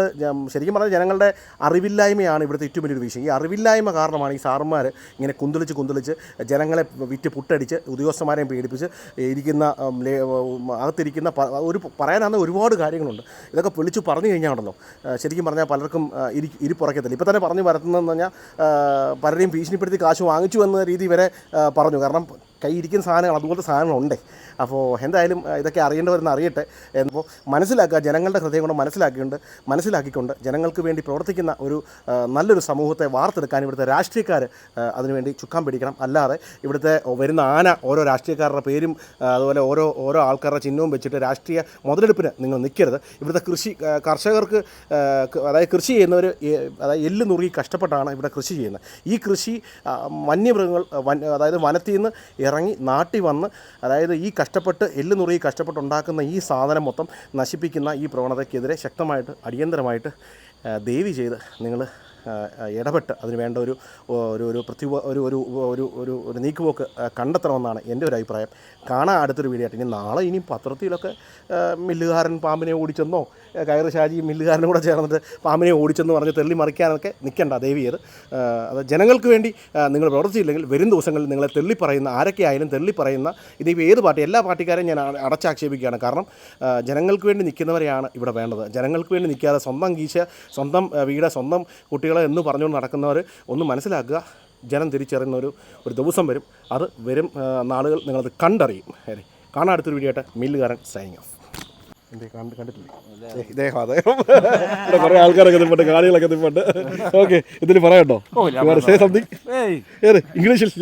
ശരിക്കും പറഞ്ഞാൽ ജനങ്ങളുടെ അറിവില്ലായ്മയാണ് ഇവിടുത്തെ ഏറ്റവും വലിയൊരു വിഷയം. ഈ അറിവില്ലായ്മ കാരണമാണ് ഈ സാർമാർ ഇങ്ങനെ കുന്തുളിച്ച് കുന്തുളിച്ച് ജനങ്ങളെ വിറ്റ് പുട്ടടിച്ച് ഉദ്യോഗസ്ഥന്മാരെയും പേടിപ്പിച്ച് ഇരിക്കുന്ന അകത്തിരിക്കുന്ന ഒരു പറയാനാകുന്ന ഒരുപാട് കാര്യങ്ങളുണ്ട്. ഇതൊക്കെ വിളിച്ച് പറഞ്ഞു കഴിഞ്ഞാണല്ലോ ശരിക്കും പറഞ്ഞാൽ പലർക്കും ഇരി ഇരിപ്പുറക്കത്തില്ല. ഇപ്പോൾ തന്നെ പറഞ്ഞു വരത്തുന്നതെന്ന് പറഞ്ഞാൽ പലരെയും ഭീഷണിപ്പെടുത്തി കാശ് വാങ്ങിച്ചു എന്ന രീതി വരെ പറഞ്ഞു. കാരണം കയ്യിരിക്കുന്ന സാധനങ്ങൾ അതുപോലത്തെ സാധനങ്ങളുണ്ട്. അപ്പോൾ എന്തായാലും ഇതൊക്കെ അറിയേണ്ടവരെന്ന് അറിയട്ടെ. അപ്പോൾ മനസ്സിലാക്കുക ജനങ്ങളുടെ ഹൃദയം കൊണ്ട് മനസ്സിലാക്കിക്കൊണ്ട് മനസ്സിലാക്കിക്കൊണ്ട് ജനങ്ങൾക്ക് വേണ്ടി പ്രവർത്തിക്കുന്ന ഒരു നല്ലൊരു സമൂഹത്തെ വാർത്തെടുക്കാൻ ഇവിടുത്തെ രാഷ്ട്രീയക്കാർ അതിനുവേണ്ടി ചുക്കാൻ പിടിക്കണം. അല്ലാതെ ഇവിടുത്തെ വരുന്ന ആന ഓരോ രാഷ്ട്രീയക്കാരുടെ പേരും അതുപോലെ ഓരോ ഓരോ ആൾക്കാരുടെ ചിഹ്നവും വെച്ചിട്ട് രാഷ്ട്രീയ മുതലെടുപ്പിന് നിങ്ങൾ നിൽക്കരുത്. ഇവിടുത്തെ കൃഷി കർഷകർക്ക് അതായത് കൃഷി ചെയ്യുന്നവർ അതായത് എല്ല് നുറുകി കഷ്ടപ്പെട്ടാണ് ഇവിടെ കൃഷി ചെയ്യുന്നത്. ഈ കൃഷി വന്യമൃഗങ്ങൾ അതായത് വനത്തിൽ നിന്ന് ഇറങ്ങി നാട്ടിൽ വന്ന് അതായത് ഈ കഷ്ടപ്പെട്ട് എല്ല് നുറുകി കഷ്ടപ്പെട്ടുണ്ടാക്കുന്ന ഈ സാധനം മൊത്തം നശിപ്പിക്കുന്ന ഈ പ്രവണതയ്ക്കെതിരെ ശക്തമായിട്ട് അടിയന്തരമായിട്ട് ദേവി ചെയ്ത് നിങ്ങൾ ഇടപെട്ട് അതിന് വേണ്ട ഒരു ഒരു ഒരു പ്രതി ഒരു ഒരു ഒരു ഒരു ഒരു നീക്കുപോക്ക് കണ്ടെത്തണമെന്നാണ് എന്റെ ഒരു അഭിപ്രായം. കാണാൻ അടുത്തൊരു വീഡിയോ ഇനി നാളെ ഇനി പത്രത്തിലൊക്കെ മില്ലുകാരൻ പാമ്പിനെ ഓടിച്ചെന്നോ കയറ് ഷാജി മില്ലുകാരനും കൂടെ ചേർന്നിട്ട് പാമ്പിനെ ഓടിച്ചെന്ന് പറഞ്ഞ് തെള്ളി മറിക്കാനൊക്കെ നിൽക്കണ്ട ദേവിയത് അത് ജനങ്ങൾക്ക് വേണ്ടി നിങ്ങൾ പ്രവർത്തിച്ചില്ലെങ്കിൽ വരും ദിവസങ്ങളിൽ നിങ്ങളെ തെള്ളി പറയുന്ന ആരൊക്കെ ആയാലും തെള്ളി പറയുന്ന ഇതിപ്പോൾ ഏത് പാർട്ടി എല്ലാ പാർട്ടിക്കാരെയും ഞാൻ അടച്ചാക്ഷേപിക്കുകയാണ്. കാരണം ജനങ്ങൾക്ക് വേണ്ടി നിൽക്കുന്നവരെയാണ് ഇവിടെ വേണ്ടത്. ജനങ്ങൾക്ക് വേണ്ടി നിൽക്കാതെ സ്വന്തം കീശ സ്വന്തം വീട് സ്വന്തം കുട്ടികളെ എന്ന് പറഞ്ഞുകൊണ്ട് നടക്കുന്നവർ ഒന്ന് മനസ്സിലാക്കുക. ജനം തിരിച്ചറിയുന്ന ഒരു ഒരു ദിവസം വരും. അത് വരും നാളുകൾ നിങ്ങളത് കണ്ടറിയും. അല്ലേ കാണാൻ അടുത്തൊരു വീഡിയോ ആയിട്ട് മില്ലുകാരൻ സൈനിങ് ഓഫ് എന്തേ കണ്ട് കണ്ടിട്ടില്ലേ? ഇദ്ദേഹം അതെ. ഇവിടെ കുറേ ആൾക്കാരൊക്കെ നിൽപ്പുണ്ട് കാണികളൊക്കെ നിൽപ്പുണ്ട് ഓക്കെ ഇതിന് പറയട്ടോ. സേ സംതിങ് ഏത്? ഇംഗ്ലീഷിൽ *laughs*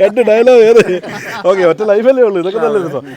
രണ്ട് ഡയലോഗ് ഏത്? ഓക്കെ ഒറ്റ ലൈഫല്ലേ ഉള്ളൂ. ഇതൊക്കെ നല്ല രസം